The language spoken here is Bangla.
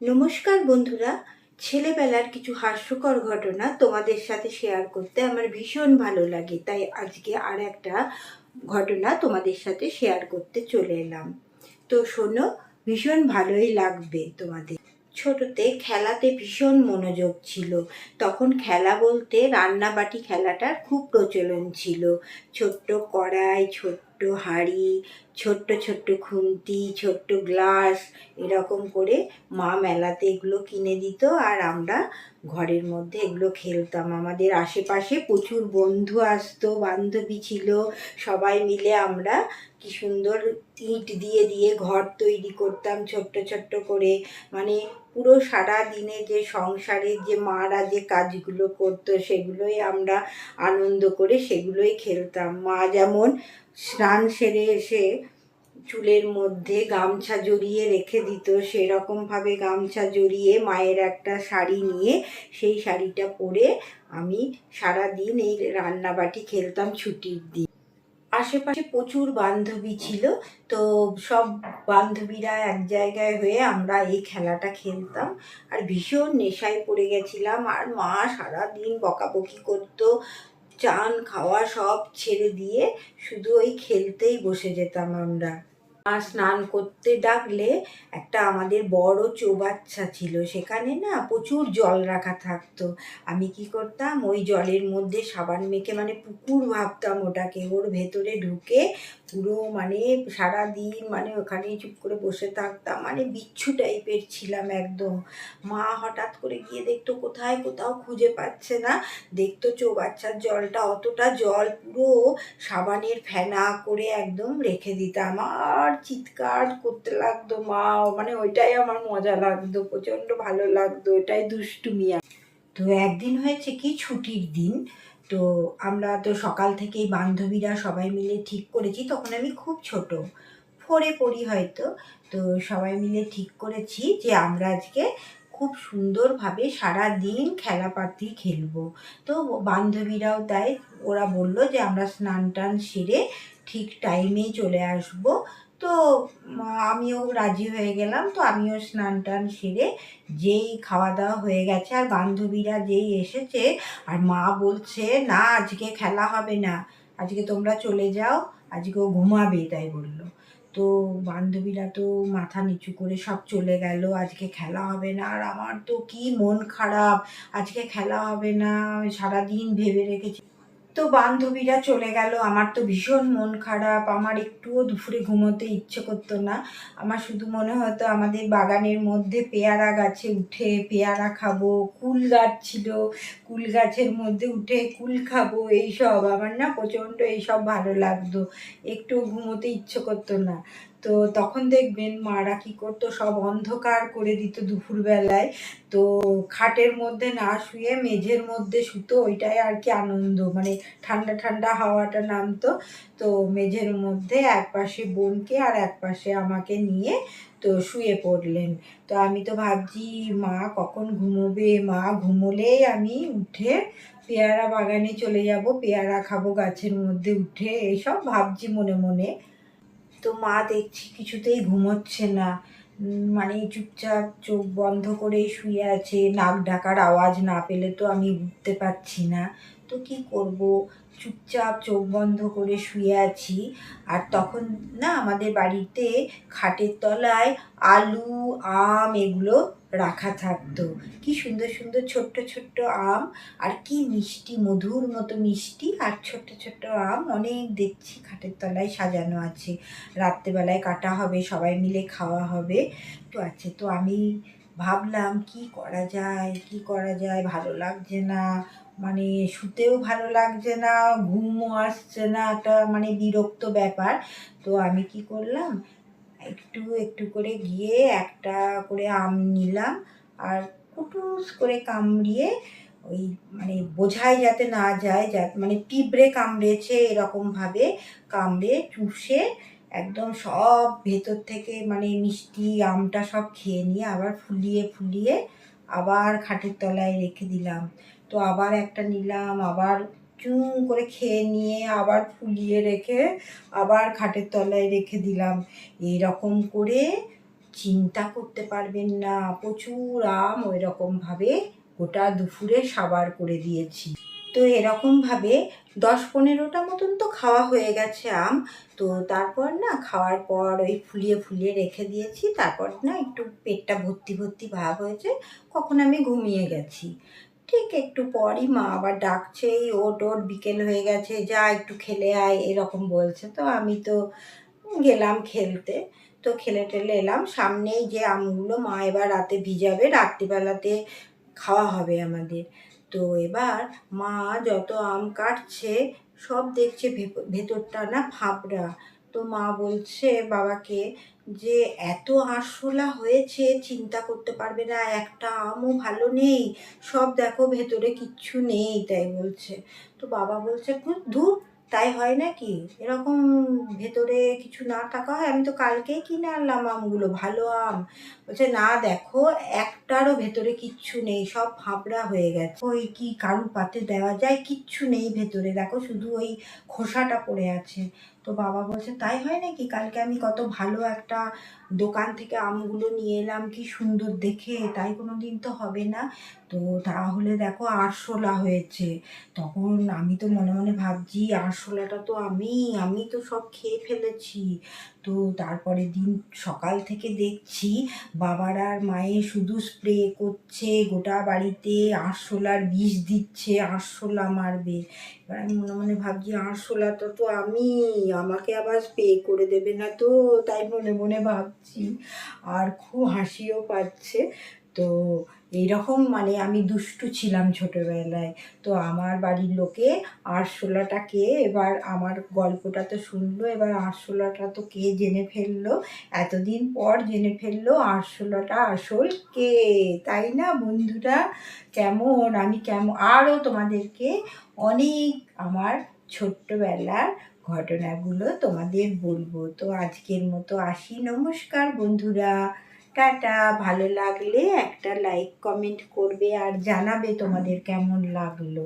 নমস্কার বন্ধুরা, ছেলেবেলার কিছু হাস্যকর ঘটনা তোমাদের সাথে শেয়ার করতে আমার ভীষণ ভালো লাগে, তাই আজকে আর একটা ঘটনা তোমাদের সাথে শেয়ার করতে চলে এলাম। তো শোনো, ভীষণ ভালোই লাগবে তোমাদের। ছোটতে খেলাতে ভীষণ মনোযোগ ছিল, তখন খেলা বলতে রান্নাবাটি খেলাটার খুব প্রচলন ছিল। ছোট্ট কড়াই, ছোট্ট হাঁড়ি ছোট্ট ছোট্ট খুন্তি, ছোট্ট গ্লাস এরকম করে মা মেলাতে এগুলো কিনে দিত আর আমরা ঘরের মধ্যে এগুলো খেলতাম। আমাদের আশেপাশে প্রচুর বন্ধু আসতো, বান্ধবী ছিল, সবাই মিলে আমরা কি সুন্দর ইট দিয়ে দিয়ে ঘর তৈরি করতাম ছোট্ট ছোট্ট করে। মানে পুরো সারা দিনে যে সংসারের যে মারা যে কাজগুলো করতো সেগুলোই আমরা আনন্দ করে সেগুলোই খেলতাম। মা যেমন স্নান সেরে এসে চুলের মধ্যে গামছা জড়িয়ে রেখে দিত। সেরকমভাবে গামছা জড়িয়ে মায়ের একটা শাড়ি নিয়ে সেই শাড়িটা পরে আমি সারা দিন এই রান্নাবাটি খেলতাম ছুটির দিন। আশেপাশে প্রচুর বান্ধবী ছিল, তো সব বান্ধবীরা এক জায়গায় হয়ে আমরা এই খেলাটা খেলতাম। আর ভীষণ নেশায় পড়ে গেছিলাম, আর মা সারা দিন বকাবকি করতো, চান, খাওয়া সব ছেড়ে দিয়ে শুধু ওই খেলতেই বসে যেতাম আমরা। মা স্নান করতে ডাকলে একটা আমাদের বড় চৌবাচ্চা ছিল। সেখানে না প্রচুর জল রাখা থাকতো। আমি কি করতাম, ওই জলের মধ্যে সাবান মেখে মানে পুকুর ভাবতাম ওটাকে। ওর ভেতরে ঢুকে পুরো মানে সারা দিন মানে ওখানেই চুপ করে বসে থাকতাম। মানে বিচ্ছু টাইপের ছিলাম একদম। মা হঠাৎ করে গিয়ে দেখতো কোথায় কোথাও খুঁজে পাচ্ছে না। দেখতো চৌবাচ্চার জলটা অতটা জল পুরো সাবানের ফেনা করে একদম রেখে দিতাম। আর চিৎকার করতে লাগতো, মা মানে ওইটাই আমার মজা লাগতো, প্রচণ্ড ভালো লাগতো ওটাই দুষ্টুমি আর। তো একদিন হয়েছে কি, ছুটির দিন, তো আমরা তো সকাল থেকেই বান্ধবীরা সবাই মিলে ঠিক করেছি, তখন আমি খুব ছোট ফোরে পড়ি হয়তো, তো সবাই মিলে ঠিক করেছি যে আমরা আজকে খুব সুন্দরভাবে সারা দিন খেলাপাতি খেলব তো বান্ধবীরাও তাই, ওরা বলল যে আমরা স্নান টান সেরে ঠিক টাইমেই চলে আসব তো আমিও রাজি হয়ে গেলাম। তো আমিও স্নান টান সেরে যেই খাওয়া দাওয়া হয়ে গেছে আর বান্ধবীরা যেই এসেছে আর মা বলছে, না, আজকে খেলা হবে না। আজকে তোমরা চলে যাও। আজকে ও ঘুমাবে, তাই বলল। তো বান্ধবীরা তো মাথা নিচু করে সব চলে গেল। আজকে খেলা হবে না। আর আমার তো কি মন খারাপ। আজকে খেলা হবে না। সারাদিন ভেবে রেখেছি। তো বান্ধবীরা চলে গেল। আমার তো ভীষণ মন খারাপ। আমার একটুও দুপুরে ঘুমোতে ইচ্ছে করতো না। আমার শুধু মনে হতো আমাদের বাগানের মধ্যে পেয়ারা গাছে উঠে পেয়ারা খাব, কুল গাছ ছিল, কুল গাছের মধ্যে উঠে কুল খাব, এইসব। আমার না প্রচণ্ড এইসব ভালো লাগতো। একটু ঘুমোতে ইচ্ছে করতো না। তো তখন দেখবেন মারা কী করতো, সব অন্ধকার করে দিত দুপুরবেলায়। তো খাটের মধ্যে না শুয়ে মেঝের মধ্যে শুতো, ওইটাই আর কি আনন্দ। মানে ঠান্ডা ঠান্ডা হাওয়াটা নামতো। তো মেঝের মধ্যে এক পাশে বোনকে আর এক পাশে আমাকে নিয়ে তো শুয়ে পড়লেন। তো আমি তো ভাবছি, মা কখন ঘুমোবে? মা ঘুমোলেই আমি উঠে পেয়ারা বাগানে চলে যাব। পেয়ারা খাব গাছের মধ্যে উঠে, এইসব ভাবছি মনে মনে। তো মা দেখছি কিছুতেই ঘুমোচ্ছে না। মানে চুপচাপ চোখ বন্ধ করে শুয়ে আছে, নাক ডাকার আওয়াজ না পেলে তো আমি উঠতে পারছি না। তো কি করব? চুপচাপ চোখ বন্ধ করে শুয়ে আছি। আর তখন না আমাদের বাড়িতে খাটের তলায় আলু, আম এগুলো রাখা থাকতো। কি সুন্দর সুন্দর ছোট্ট ছোট্ট আম। আর কি মিষ্টি, মধুর মতো মিষ্টি আর ছোট্ট ছোট্ট আম অনেক দেখছি খাটের তলায় সাজানো আছে। রাত্রেবেলায় কাটা হবে, সবাই মিলে খাওয়া হবে। তো আছে, তো আমি ভাবলাম কি করা যায়, কি করা যায়? ভালো লাগছে না। মানে শুতেও ভালো লাগছে না, ঘুমও আসছে না, একটা মানে বিরক্ত ব্যাপার। তো আমি কি করলাম, একটু একটু করে গিয়ে একটা করে আম নিলাম আর কুটুস করে কামড়িয়ে ওই মানে বোঝাই যাতে না যায় যা মানে পিঁপড়ে কামড়েছে এরকমভাবে কামড়ে, চুষে একদম সব ভেতর থেকে মানে মিষ্টি আমটা সব খেয়ে নিয়ে আবার ফুলিয়ে ফুলিয়ে আবার খাটের তলায় রেখে দিলাম। তো আবার একটা নিলাম, আবার চুম করে খেয়ে নিয়ে আবার ফুলিয়ে রেখে আবার খাটের তলায় রেখে দিলাম। রকম করে চিন্তা করতে পারবেন না, প্রচুর আম ওই রকমভাবে গোটা দুপুরে সাবার করে দিয়েছি। তো এরকমভাবে দশ পনেরোটা মতন তো খাওয়া হয়ে গেছে আম। তো তারপর না খাওয়ার পর ওই ফুলিয়ে ফুলিয়ে রেখে দিয়েছি, তারপর না একটু পেটটা ভর্তি ভর্তি ভাব হয়েছে, কখন আমি ঘুমিয়ে গেছি। ঠিক একটু পরই মা আবার ডাকছে, এই ওট ওট বিকেল হয়ে গেছে, যা একটু খেলে আয়, এরকম বলছে। তো আমি তো গেলাম খেলতে। তো খেলে টেলে এলাম। সামনেই যে আমগুলো মা এবার রাতে ভিজাবে, রাত্রিবেলাতে খাওয়া হবে আমাদের। তো এবার মা যত আম কাটছে, সব দেখছে ভেতরটা না ফাঁপড়া। তো মা বলছে, বাবাকে যে এত আরশোলা হয়েছে চিন্তা করতে পারবে না একটা আমও ভালো নেই সব দেখো ভেতরে কিচ্ছু নেই তাই বলছে। তো বাবা বলছে "ধুর, ধুর তাই হয় নাকি? এরকম ভেতরে কিছু না থাকা হয় আমি তো কালকেই কিনে আনলাম আমগুলো ভালো আম। বলছে না দেখো একটারও ভেতরে কিচ্ছু নেই সব ফাঁপড়া হয়ে গেছে। ওই কি কারু পাতে দেওয়া যায় কিচ্ছু নেই ভেতরে দেখো শুধু ওই খোসাটা পড়ে আছে। তো বাবা বলছে, তাই হয় নাকি? কালকে আমি কত ভালো একটা দোকান থেকে আমগুলো নিয়ে এলাম, কি সুন্দর দেখে, তাই কোনো দিন তো হবে না। তো তাহলে দেখো আরশোলা হয়েছে। তখন আমি তো মনে মনে ভাবছি, আরশোলাটা তো আমি আমি তো সব খেয়ে ফেলেছি। তো তারপরে দিন সকাল থেকে দেখছি বাবার আর মায়ে শুধু স্প্রে করছে, গোটা বাড়িতে আরশোলার বিষ দিচ্ছে, আরশোলা মারবে। এবার আমি মনে মনে ভাবছি আরশোলাটা তো আমি, আমাকে আবার স্প্রে করে দেবে না তো, তাই মনে মনে ভাবছি। আর খুব হাসিও পাচ্ছে। তো এইরকম মানে আমি দুষ্টু ছিলাম ছোটোবেলায়। তো আমার বাড়ির লোকে আরশোলাটা কে এবার আমার গল্পটা তো শুনলো, এবার আরশোলাটা তো কে জেনে ফেলল? এতদিন পর জেনে ফেলল আরশোলাটা আসল কে, তাই না বন্ধুরা? কেমন? আমি কেমন আরও তোমাদেরকে অনেক আমার ছোট্টবেলার ঘটনাগুলো তোমাদের বলব। তো আজকের মতো আসি। নমস্কার বন্ধুরা। টাটা ভালো লাগলে একটা লাইক কমেন্ট করবে আর জানাবে তোমাদের কেমন লাগল।